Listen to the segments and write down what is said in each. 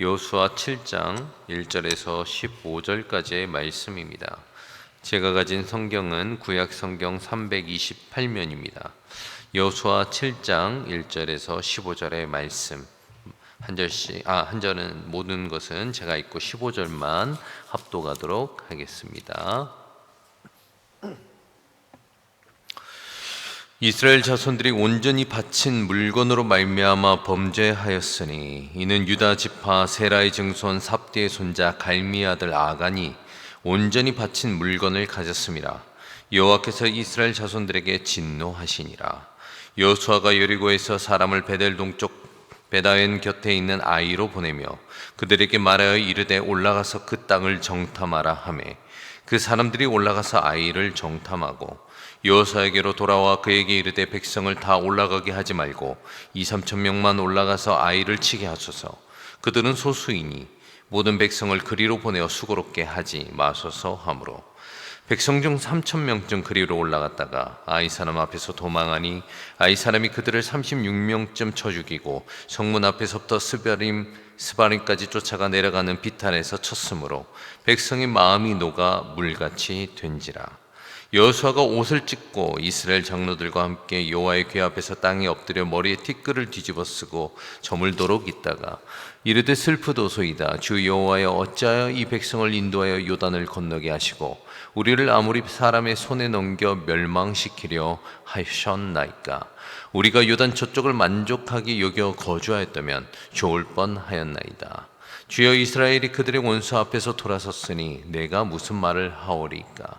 여수와 7장 1절에서 15절까지의 말씀입니다. 제가 가진 성경은 구약 성경 328면입니다. 여수와 7장 1절에서 15절의 말씀 한 절씩 아 한 절은 모든 것은 제가 읽고 15절만 합독하도록 하겠습니다. 이스라엘 자손들이 온전히 바친 물건으로 말미암아 범죄하였으니 이는 유다 지파 세라의 증손 삽디의 손자 갈미 아들 아간이 온전히 바친 물건을 가졌습니다. 여호와께서 이스라엘 자손들에게 진노하시니라. 여호수아가 여리고에서 사람을 베델 동쪽 베다엔 곁에 있는 아이로 보내며 그들에게 말하여 이르되 올라가서 그 땅을 정탐하라 하매 그 사람들이 올라가서 아이를 정탐하고 여호사에게로 돌아와 그에게 이르되 백성을 다 올라가게 하지 말고 이 삼천 명만 올라가서 아이를 치게 하소서. 그들은 소수이니 모든 백성을 그리로 보내어 수고롭게 하지 마소서 하므로. 백성 중 삼천 명쯤 그리로 올라갔다가 아이 사람 앞에서 도망하니 아이 사람이 그들을 36명쯤 쳐 죽이고 성문 앞에서부터 스바림 스바림까지 쫓아가 내려가는 비탄에서 쳤으므로 백성의 마음이 녹아 물같이 된지라 여호수아가 옷을 찢고 이스라엘 장로들과 함께 여호와의 궤 앞에서 땅에 엎드려 머리에 티끌을 뒤집어 쓰고 저물도록 있다가 이르되 슬프도소이다. 주 여호와여 어찌하여 이 백성을 인도하여 요단을 건너게 하시고 우리를 아무리 사람의 손에 넘겨 멸망시키려 하셨나이까? 우리가 요단 저쪽을 만족하게 여겨 거주하였다면 좋을 뻔하였나이다. 주여 이스라엘이 그들의 원수 앞에서 돌아섰으니 내가 무슨 말을 하오리까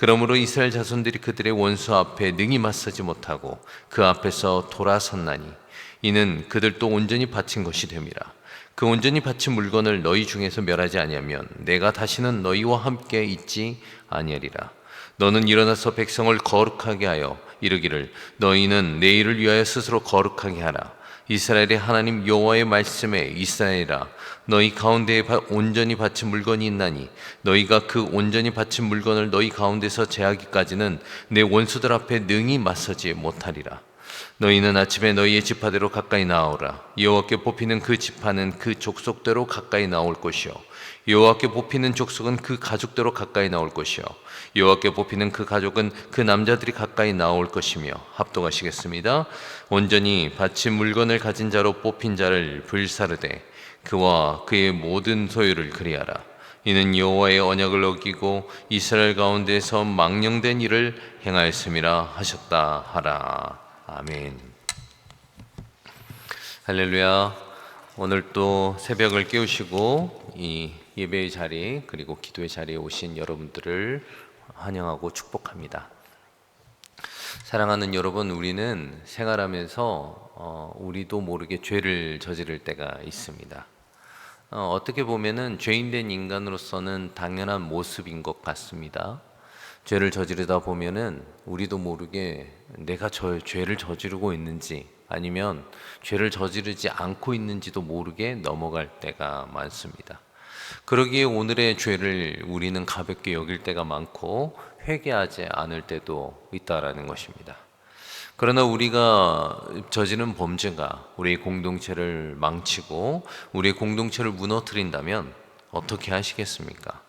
그러므로 이스라엘 자손들이 그들의 원수 앞에 능히 맞서지 못하고 그 앞에서 돌아섰나니 이는 그들도 온전히 바친 것이 됨이라. 그 온전히 바친 물건을 너희 중에서 멸하지 아니하면 내가 다시는 너희와 함께 있지 아니하리라. 너는 일어나서 백성을 거룩하게 하여 이르기를 너희는 내일을 위하여 스스로 거룩하게 하라. 이스라엘의 하나님 여호와의 말씀에 이스라엘아 너희 가운데에 온전히 바친 물건이 있나니 너희가 그 온전히 바친 물건을 너희 가운데서 제하기까지는 내 원수들 앞에 능히 맞서지 못하리라. 너희는 아침에 너희의 지파대로 가까이 나오라. 여호와께 뽑히는 그 지파는 그 족속대로 가까이 나올 것이요. 여호와께 뽑히는 족속은 그 가족대로 가까이 나올 것이요. 여호와께 뽑히는 그 가족은 그 남자들이 가까이 나올 것이며 합동하시겠습니다. 온전히 바친 물건을 가진 자로 뽑힌 자를 불사르되 그와 그의 모든 소유를 그리하라. 이는 여호와의 언약을 어기고 이스라엘 가운데서 망령된 일을 행하였음이라 하셨다 하라. 아멘. 할렐루야. 오늘 또 새벽을 깨우시고 이 예배의 자리 그리고 기도의 자리에 오신 여러분들을 환영하고 축복합니다. 사랑하는 여러분, 우리는 생활하면서 어, 우리도 모르게 죄를 저지를 때가 있습니다. 어, 떻게 보면은 죄인된 인간으로서는 당연한 모습인 것 같습니다. 죄를 저지르다 보면은 우리도 모르게 내가 저 죄를 저지르고 있는지 아니면 죄를 저지르지 않고 있는지도 모르게 넘어갈 때가 많습니다. 그러기에 오늘의 죄를 우리는 가볍게 여길 때가 많고 회개하지 않을 때도 있다라는 것입니다. 그러나 우리가 저지른 범죄가 우리 공동체를 망치고 우리 공동체를 무너뜨린다면 어떻게 하시겠습니까?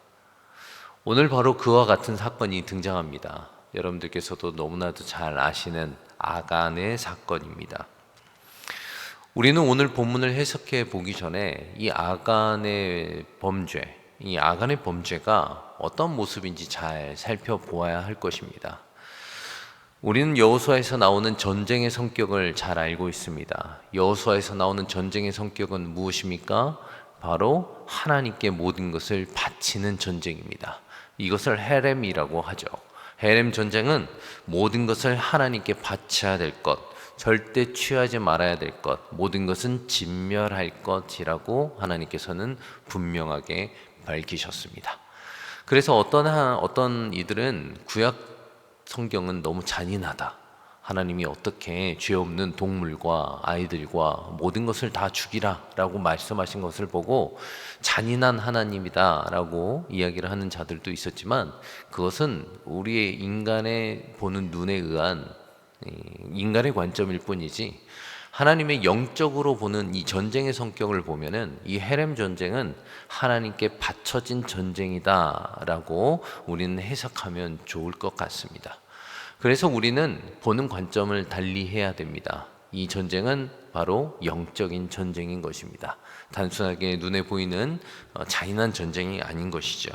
오늘 바로 그와 같은 사건이 등장합니다. 여러분들께서도 너무나도 잘 아시는 아간의 사건입니다. 우리는 오늘 본문을 해석해 보기 전에 이 아간의 범죄, 이 아간의 범죄가 어떤 모습인지 잘 살펴보아야 할 것입니다. 우리는 여호수아에서 나오는 전쟁의 성격을 잘 알고 있습니다. 여호수아에서 나오는 전쟁의 성격은 무엇입니까? 바로 하나님께 모든 것을 바치는 전쟁입니다. 이것을 헤렘이라고 하죠. 헤렘 전쟁은 모든 것을 하나님께 바쳐야 될 것, 절대 취하지 말아야 될 것, 모든 것은 진멸할 것이라고 하나님께서는 분명하게 밝히셨습니다. 그래서 어떤 한, 어떤 이들은 구약 성경은 너무 잔인하다. 하나님이 어떻게 죄 없는 동물과 아이들과 모든 것을 다 죽이라 라고 말씀하신 것을 보고 잔인한 하나님이다 라고 이야기를 하는 자들도 있었지만 그것은 우리의 인간의 보는 눈에 의한 이, 인간의 관점일 뿐이지 하나님의 영적으로 보는 이 전쟁의 성격을 보면은 이 헤렘 전쟁은 하나님께 바쳐진 전쟁이다라고 우리는 해석하면 좋을 것 같습니다. 그래서 우리는 보는 관점을 달리 해야 됩니다. 이 전쟁은 바로 영적인 전쟁인 것입니다. 단순하게 눈에 보이는 어, 잔인한 전쟁이 아닌 것이죠.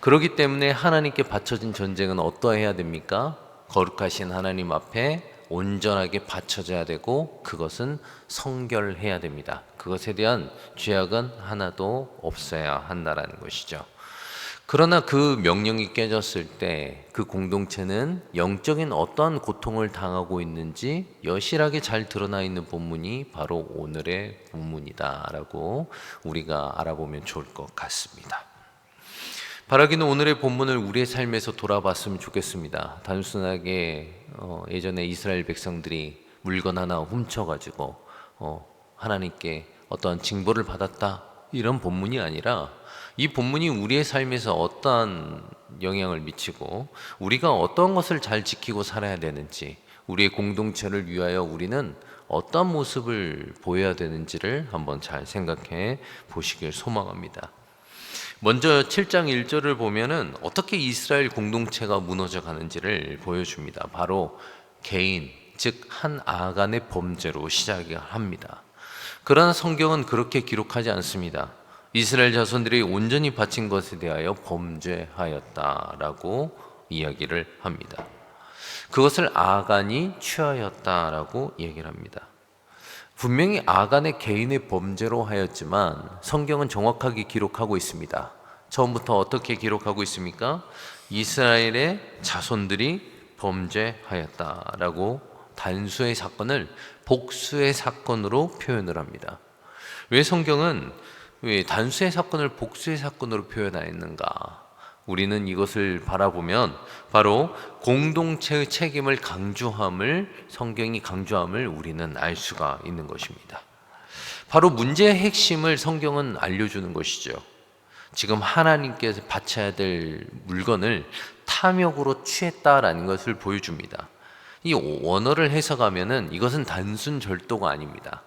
그렇기 때문에 하나님께 바쳐진 전쟁은 어떠해야 됩니까? 거룩하신 하나님 앞에 온전하게 바쳐져야 되고 그것은 성결해야 됩니다. 그것에 대한 죄악은 하나도 없어야 한다라는 것이죠. 그러나 그 명령이 깨졌을 때 그 공동체는 영적인 어떠한 고통을 당하고 있는지 여실하게 잘 드러나 있는 본문이 바로 오늘의 본문이다라고 우리가 알아보면 좋을 것 같습니다. 바라기는 오늘의 본문을 우리의 삶에서 돌아봤으면 좋겠습니다. 단순하게 어, 예전에 이스라엘 백성들이 물건 하나 훔쳐가지고 어, 하나님께 어떠한 징벌을 받았다 이런 본문이 아니라 이 본문이 우리의 삶에서 어떠한 영향을 미치고 우리가 어떤 것을 잘 지키고 살아야 되는지 우리의 공동체를 위하여 우리는 어떤 모습을 보여야 되는지를 한번 잘 생각해 보시길 소망합니다. 먼저 7장 1절을 보면은 어떻게 이스라엘 공동체가 무너져 가는지를 보여줍니다. 바로 개인, 즉 한 아간의 범죄로 시작합니다. 그러나 성경은 그렇게 기록하지 않습니다. 이스라엘 자손들이 온전히 바친 것에 대하여 범죄하였다라고 이야기를 합니다. 그것을 아간이 취하였다라고 얘기를 합니다. 분명히 아간의 개인의 범죄로 하였지만 성경은 정확하게 기록하고 있습니다. 처음부터 어떻게 기록하고 있습니까? 이스라엘의 자손들이 범죄하였다라고 단수의 사건을 복수의 사건으로 표현을 합니다. 왜 성경은 왜 단수의 사건을 복수의 사건으로 표현하였는가? 우리는 이것을 바라보면 바로 공동체의 책임을 강조함을 성경이 강조함을 우리는 알 수가 있는 것입니다. 바로 문제의 핵심을 성경은 알려주는 것이죠. 지금 하나님께서 바쳐야 될 물건을 탐욕으로 취했다라는 것을 보여줍니다. 이 원어를 해석하면은 이것은 단순 절도가 아닙니다.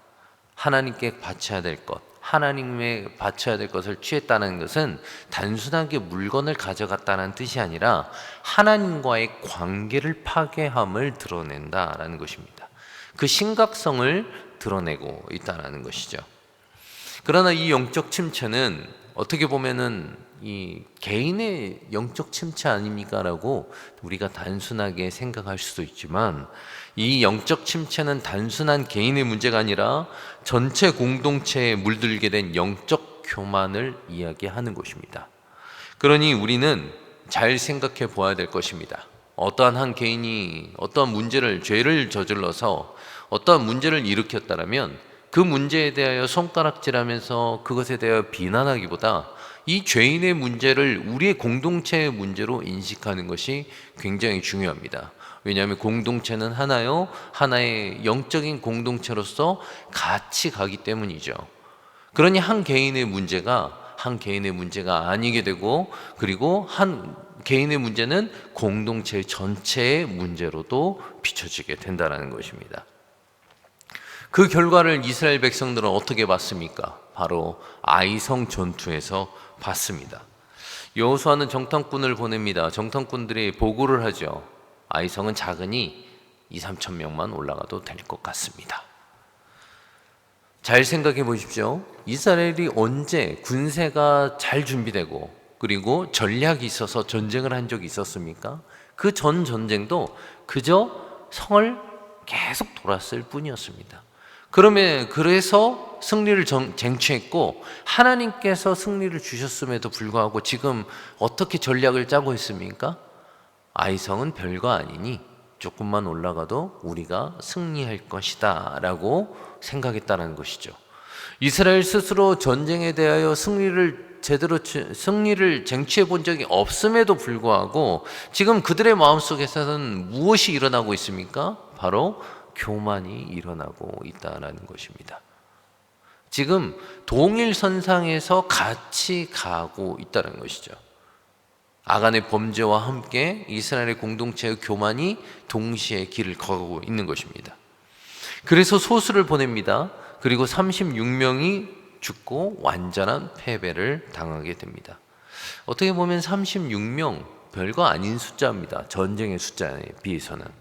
하나님께 바쳐야 될 것, 하나님의 바쳐야 될 것을 취했다는 것은 단순하게 물건을 가져갔다는 뜻이 아니라 하나님과의 관계를 파괴함을 드러낸다라는 것입니다. 그 심각성을 드러내고 있다라는 것이죠. 그러나 이 영적 침체는 어떻게 보면은 이 개인의 영적 침체 아닙니까라고 우리가 단순하게 생각할 수도 있지만 이 영적 침체는 단순한 개인의 문제가 아니라 전체 공동체에 물들게 된 영적 교만을 이야기하는 것입니다. 그러니 우리는 잘 생각해 보아야 될 것입니다. 어떠한 한 개인이 어떠한 문제를 죄를 저질러서 어떠한 문제를 일으켰다라면 그 문제에 대하여 손가락질하면서 그것에 대하여 비난하기보다 이 죄인의 문제를 우리의 공동체의 문제로 인식하는 것이 굉장히 중요합니다. 왜냐하면 공동체는 하나요, 하나의 영적인 공동체로서 같이 가기 때문이죠. 그러니 한 개인의 문제가 한 개인의 문제가 아니게 되고 그리고 한 개인의 문제는 공동체 전체의 문제로도 비춰지게 된다는 것입니다. 그 결과를 이스라엘 백성들은 어떻게 봤습니까? 바로 아이성 전투에서 봤습니다. 여호수아는 정탐꾼을 보냅니다. 정탐꾼들이 보고를 하죠. 아이성은 작으니 2, 3천 명만 올라가도 될 것 같습니다. 잘 생각해 보십시오. 이스라엘이 언제 군세가 잘 준비되고 그리고 전략이 있어서 전쟁을 한 적이 있었습니까? 그 전 전쟁도 그저 성을 계속 돌았을 뿐이었습니다. 그러면 그래서 승리를 정, 쟁취했고 하나님께서 승리를 주셨음에도 불구하고 지금 어떻게 전략을 짜고 있습니까? 아이성은 별거 아니니 조금만 올라가도 우리가 승리할 것이다라고 생각했다는 것이죠. 이스라엘 스스로 전쟁에 대하여 승리를 제대로 치- 승리를 쟁취해 본 적이 없음에도 불구하고 지금 그들의 마음속에서는 무엇이 일어나고 있습니까? 바로 교만이 일어나고 있다라는 것입니다. 지금 동일선상에서 같이 가고 있다는 것이죠. 아간의 범죄와 함께 이스라엘의 공동체의 교만이 동시에 길을 걸고 있는 것입니다. 그래서 소수를 보냅니다. 그리고 36명이 죽고 완전한 패배를 당하게 됩니다. 어떻게 보면 36명 별거 아닌 숫자입니다. 전쟁의 숫자에 비해서는.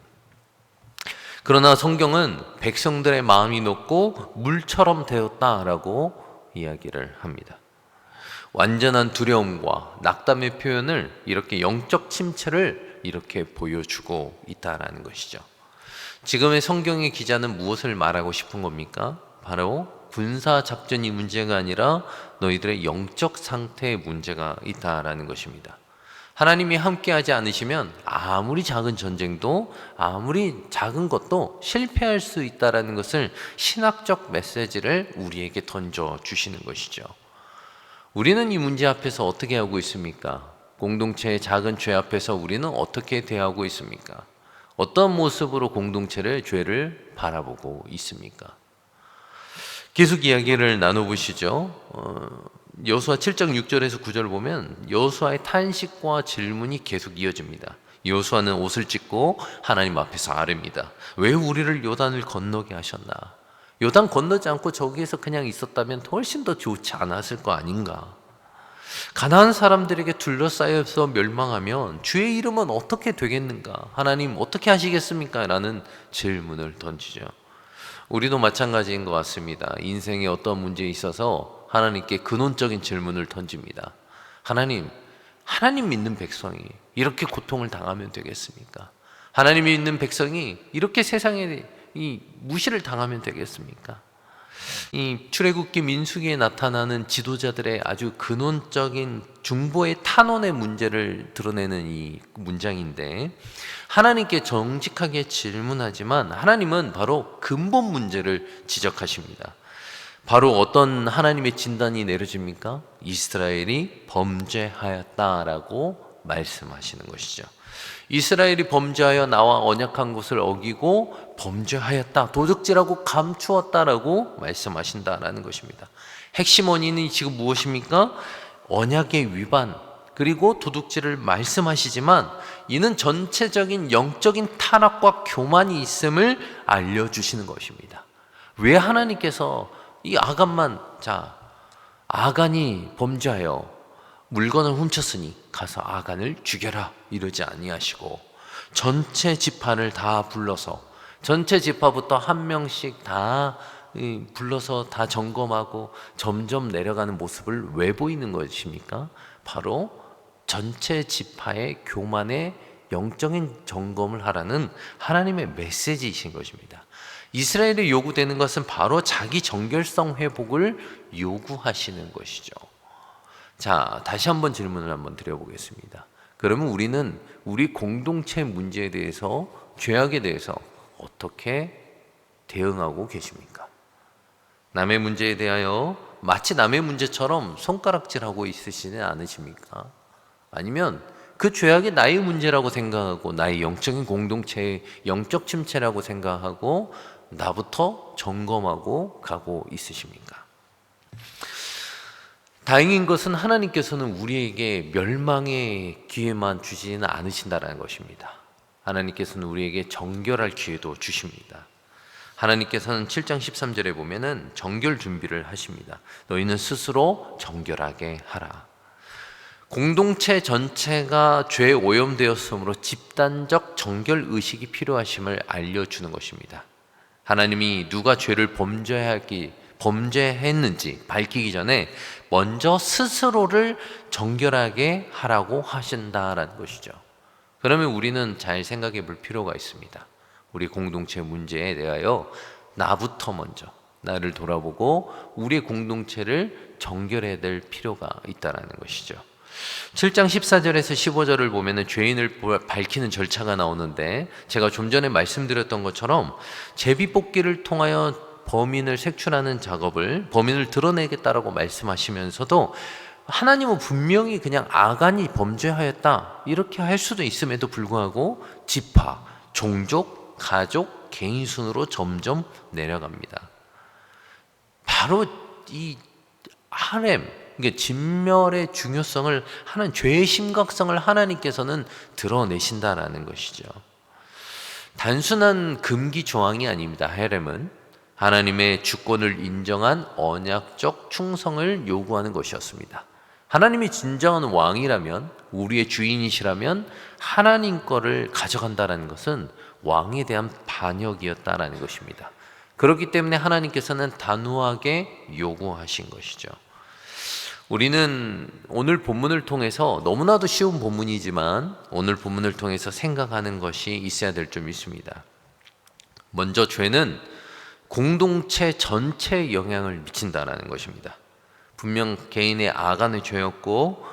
그러나 성경은 백성들의 마음이 높고 물처럼 되었다라고 이야기를 합니다. 완전한 두려움과 낙담의 표현을 이렇게 영적 침체를 이렇게 보여주고 있다라는 것이죠. 지금의 성경의 기자는 무엇을 말하고 싶은 겁니까? 바로 군사 작전이 문제가 아니라 너희들의 영적 상태의 문제가 있다라는 것입니다. 하나님이 함께하지 않으시면 아무리 작은 전쟁도 아무리 작은 것도 실패할 수 있다라는 것을 신학적 메시지를 우리에게 던져 주시는 것이죠. 우리는 이 문제 앞에서 어떻게 하고 있습니까? 공동체의 작은 죄 앞에서 우리는 어떻게 대하고 있습니까? 어떤 모습으로 공동체를 죄를 바라보고 있습니까? 계속 이야기를 나눠보시죠. 어, 여수와 7장 6절에서 9절을 보면 여수와의 탄식과 질문이 계속 이어집니다. 여수와는 옷을 찢고 하나님 앞에서 아릅니다. 왜 우리를 요단을 건너게 하셨나? 요단 건너지 않고 저기에서 그냥 있었다면 훨씬 더 좋지 않았을 거 아닌가? 가나안 사람들에게 둘러싸여서 멸망하면 주의 이름은 어떻게 되겠는가? 하나님 어떻게 하시겠습니까? 라는 질문을 던지죠. 우리도 마찬가지인 것 같습니다. 인생에 어떤 문제에 있어서 하나님께 근원적인 질문을 던집니다. 하나님, 하나님 믿는 백성이 이렇게 고통을 당하면 되겠습니까? 하나님 믿는 백성이 이렇게 세상에 이 무시를 당하면 되겠습니까? 이 출애굽기 민수기에 나타나는 지도자들의 아주 근원적인 중보의 탄원의 문제를 드러내는 이 문장인데 하나님께 정직하게 질문하지만 하나님은 바로 근본 문제를 지적하십니다. 바로 어떤 하나님의 진단이 내려집니까? 이스라엘이 범죄하였다라고 말씀하시는 것이죠. 이스라엘이 범죄하여 나와 언약한 것을 어기고 범죄하였다, 도적질하고 감추었다라고 말씀하신다라는 것입니다. 핵심 원인이 지금 무엇입니까? 언약의 위반 그리고 도둑질을 말씀하시지만 이는 전체적인 영적인 타락과 교만이 있음을 알려주시는 것입니다. 왜 하나님께서 이 아간만 자 아간이 범죄하여 물건을 훔쳤으니 가서 아간을 죽여라 이러지 아니하시고 전체 지파를 다 불러서 전체 지파부터 한 명씩 다 이, 불러서 다 점검하고 점점 내려가는 모습을 왜 보이는 것입니까? 바로 전체 지파의 교만의 영적인 점검을 하라는 하나님의 메시지이신 것입니다. 이스라엘이 요구되는 것은 바로 자기 정결성 회복을 요구하시는 것이죠. 자, 다시 한번 질문을 한번 드려보겠습니다. 그러면 우리는 우리 공동체 문제에 대해서 죄악에 대해서 어떻게 대응하고 계십니까? 남의 문제에 대하여 마치 남의 문제처럼 손가락질하고 있으시지 않으십니까? 아니면 그 죄악이 나의 문제라고 생각하고 나의 영적인 공동체의 영적 침체라고 생각하고 나부터 점검하고 가고 있으십니까? 다행인 것은 하나님께서는 우리에게 멸망의 기회만 주지는 않으신다라는 것입니다. 하나님께서는 우리에게 정결할 기회도 주십니다. 하나님께서는 7장 13절에 보면은 정결 준비를 하십니다. 너희는 스스로 정결하게 하라. 공동체 전체가 죄에 오염되었으므로 집단적 정결 의식이 필요하심을 알려 주는 것입니다. 하나님이 누가 죄를 범죄하기 범죄했는지 밝히기 전에 먼저 스스로를 정결하게 하라고 하신다라는 것이죠. 그러면 우리는 잘 생각해 볼 필요가 있습니다. 우리 공동체 문제에 대하여 나부터 먼저 나를 돌아보고 우리 공동체를 정결해야 될 필요가 있다라는 것이죠. 7장 14절에서 15절을 보면은 죄인을 밝히는 절차가 나오는데 제가 좀 전에 말씀드렸던 것처럼 제비 뽑기를 통하여 범인을 색출하는 작업을 범인을 드러내겠다라고 말씀하시면서도 하나님은 분명히 그냥 아간이 범죄하였다 이렇게 할 수도 있음에도 불구하고 지파, 종족, 가족, 개인 순으로 점점 내려갑니다. 바로 이 하렘, 이게 진멸의 중요성을 하는 죄의 심각성을 하나님께서는 드러내신다라는 것이죠. 단순한 금기 조항이 아닙니다. 하렘은 하나님의 주권을 인정한 언약적 충성을 요구하는 것이었습니다. 하나님이 진정한 왕이라면 우리의 주인이시라면 하나님 거를 가져간다라는 것은 왕에 대한 반역이었다라는 것입니다. 그렇기 때문에 하나님께서는 단호하게 요구하신 것이죠. 우리는 오늘 본문을 통해서 너무나도 쉬운 본문이지만 오늘 본문을 통해서 생각하는 것이 있어야 될 점이 있습니다. 먼저 죄는 공동체 전체에 영향을 미친다라는 것입니다. 분명 개인의 아간의 죄였고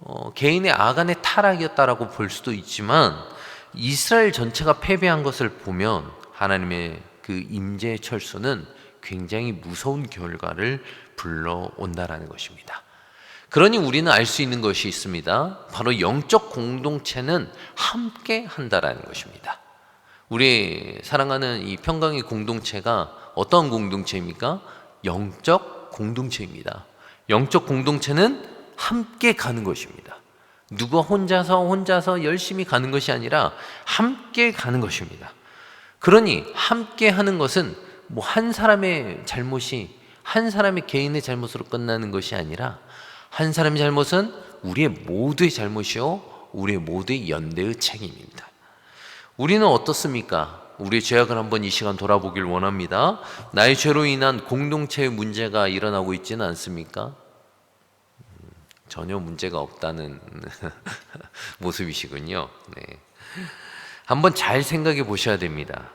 어, 개인의 아간의 타락이었다라고 볼 수도 있지만 이스라엘 전체가 패배한 것을 보면 하나님의 그 임재의 철수는 굉장히 무서운 결과를 불러온다라는 것입니다. 그러니 우리는 알 수 있는 것이 있습니다. 바로 영적 공동체는 함께 한다라는 것입니다. 우리 사랑하는 이 평강의 공동체가 어떤 공동체입니까? 영적 공동체입니다. 영적 공동체는 함께 가는 것입니다. 누가 혼자서 혼자서 열심히 가는 것이 아니라 함께 가는 것입니다. 그러니 함께 하는 것은 뭐 한 사람의 잘못이 한 사람의 개인의 잘못으로 끝나는 것이 아니라 한 사람의 잘못은 우리의 모두의 잘못이요 우리의 모두의 연대의 책임입니다. 우리는 어떻습니까? 우리의 죄악을 한번 이 시간 돌아보길 원합니다. 나의 죄로 인한 공동체의 문제가 일어나고 있지는 않습니까? 음, 전혀 문제가 없다는 모습이시군요. 네. 한번 잘 생각해 보셔야 됩니다.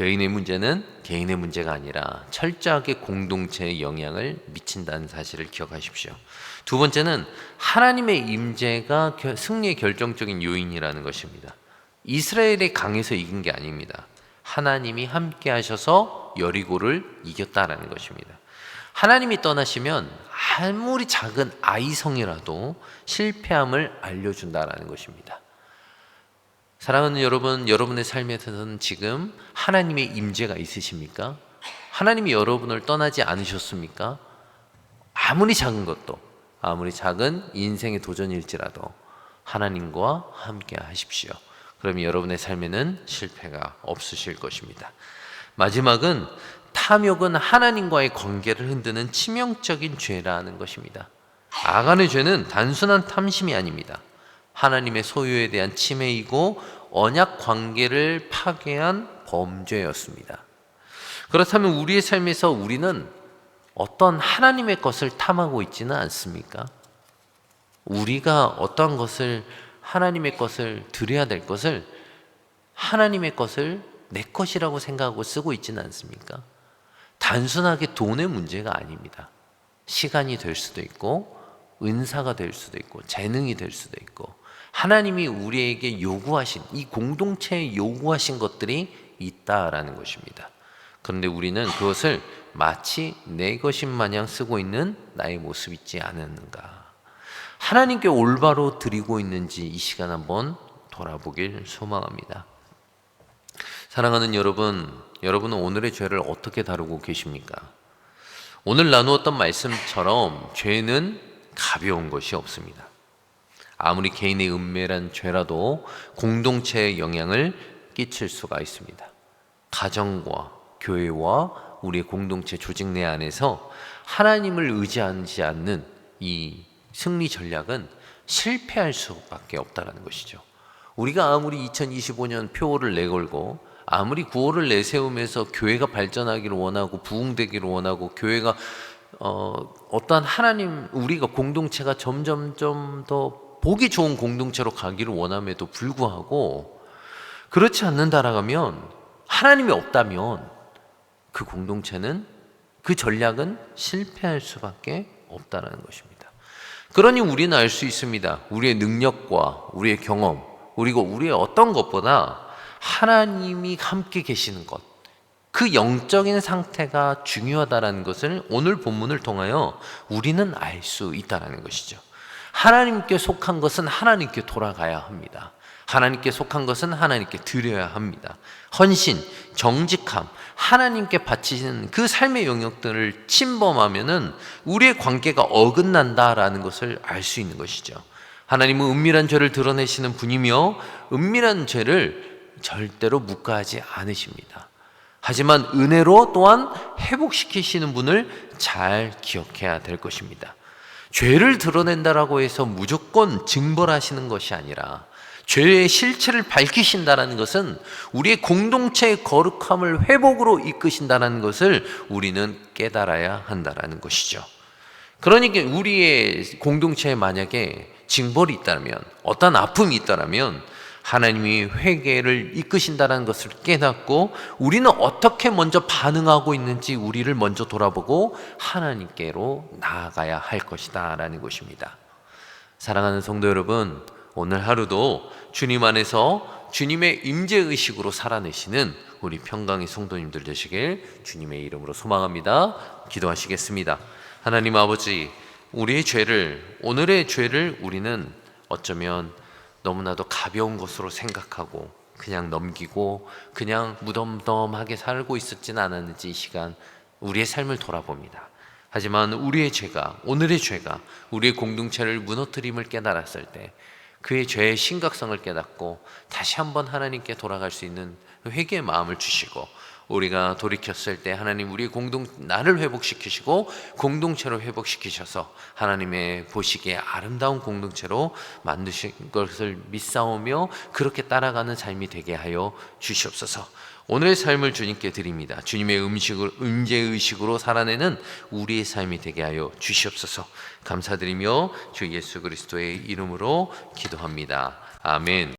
개인의 문제는 개인의 문제가 아니라 철저하게 공동체에 영향을 미친다는 사실을 기억하십시오. 두 번째는 하나님의 임재가 겨- 승리의 결정적인 요인이라는 것입니다. 이스라엘이 강해서 이긴 게 아닙니다. 하나님이 함께 하셔서 여리고를 이겼다라는 것입니다. 하나님이 떠나시면 아무리 작은 아이성이라도 실패함을 알려준다라는 것입니다. 사랑하는 여러분, 여러분의 삶에서는 지금 하나님의 임재가 있으십니까? 하나님이 여러분을 떠나지 않으셨습니까? 아무리 작은 것도, 아무리 작은 인생의 도전일지라도 하나님과 함께 하십시오. 그러면 여러분의 삶에는 실패가 없으실 것입니다. 마지막은 탐욕은 하나님과의 관계를 흔드는 치명적인 죄라는 것입니다. 아간의 죄는 단순한 탐심이 아닙니다. 하나님의 소유에 대한 침해이고 언약 관계를 파괴한 범죄였습니다. 그렇다면 우리의 삶에서 우리는 어떤 하나님의 것을 탐하고 있지는 않습니까? 우리가 어떤 것을 하나님의 것을 드려야 될 것을 하나님의 것을 내 것이라고 생각하고 쓰고 있지는 않습니까? 단순하게 돈의 문제가 아닙니다. 시간이 될 수도 있고 은사가 될 수도 있고 재능이 될 수도 있고 하나님이 우리에게 요구하신 이 공동체에 요구하신 것들이 있다라는 것입니다. 그런데 우리는 그것을 마치 내 것인 마냥 쓰고 있는 나의 모습 있지 않았는가? 하나님께 올바로 드리고 있는지 이 시간 한번 돌아보길 소망합니다. 사랑하는 여러분, 여러분은 오늘의 죄를 어떻게 다루고 계십니까? 오늘 나누었던 말씀처럼 죄는 가벼운 것이 없습니다. 아무리 개인의 은밀한 죄라도 공동체에 영향을 끼칠 수가 있습니다. 가정과 교회와 우리의 공동체 조직 내 안에서 하나님을 의지하지 않는 이 승리 전략은 실패할 수밖에 없다라는 것이죠. 우리가 아무리 2025년 표어를 내걸고 아무리 구호를 내세우면서 교회가 발전하기를 원하고 부흥되기를 원하고 교회가 어, 어떠한 하나님 우리가 공동체가 점점점 더 보기 좋은 공동체로 가기를 원함에도 불구하고 그렇지 않는다라면 하나님이 없다면 그 공동체는 그 전략은 실패할 수밖에 없다라는 것입니다. 그러니 우리는 알 수 있습니다. 우리의 능력과 우리의 경험, 그리고 우리의 어떤 것보다 하나님이 함께 계시는 것, 그 영적인 상태가 중요하다라는 것을 오늘 본문을 통하여 우리는 알 수 있다라는 것이죠. 하나님께 속한 것은 하나님께 돌아가야 합니다. 하나님께 속한 것은 하나님께 드려야 합니다. 헌신, 정직함, 하나님께 바치는 그 삶의 영역들을 침범하면은 우리의 관계가 어긋난다라는 것을 알 수 있는 것이죠. 하나님은 은밀한 죄를 드러내시는 분이며 은밀한 죄를 절대로 묵과하지 않으십니다. 하지만 은혜로 또한 회복시키시는 분을 잘 기억해야 될 것입니다. 죄를 드러낸다라고 해서 무조건 징벌하시는 것이 아니라 죄의 실체를 밝히신다라는 것은 우리의 공동체의 거룩함을 회복으로 이끄신다라는 것을 우리는 깨달아야 한다라는 것이죠. 그러니까 우리의 공동체에 만약에 징벌이 있다면 어떤 아픔이 있다면 하나님이 회개를 이끄신다는 것을 깨닫고 우리는 어떻게 먼저 반응하고 있는지 우리를 먼저 돌아보고 하나님께로 나아가야 할 것이다라는 것입니다. 사랑하는 성도 여러분, 오늘 하루도 주님 안에서 주님의 임재 의식으로 살아내시는 우리 평강의 성도님들 되시길 주님의 이름으로 소망합니다. 기도하시겠습니다. 하나님 아버지, 우리의 죄를 오늘의 죄를 우리는 어쩌면 너무나도 가벼운 것으로 생각하고 그냥 넘기고 그냥 무덤덤하게 살고 있었지는 않았는지 이 시간 우리의 삶을 돌아봅니다. 하지만 우리의 죄가 오늘의 죄가 우리의 공동체를 무너뜨림을 깨달았을 때 그의 죄의 심각성을 깨닫고 다시 한번 하나님께 돌아갈 수 있는 회개의 마음을 주시고 우리가 돌이켰을 때 하나님 우리 공동 나를 회복시키시고 공동체로 회복시키셔서 하나님의 보시기에 아름다운 공동체로 만드신 것을 믿사오며 그렇게 따라가는 삶이 되게 하여 주시옵소서. 오늘의 삶을 주님께 드립니다. 주님의 음식을 음재 의식으로 살아내는 우리의 삶이 되게 하여 주시옵소서. 감사드리며 주 예수 그리스도의 이름으로 기도합니다. 아멘.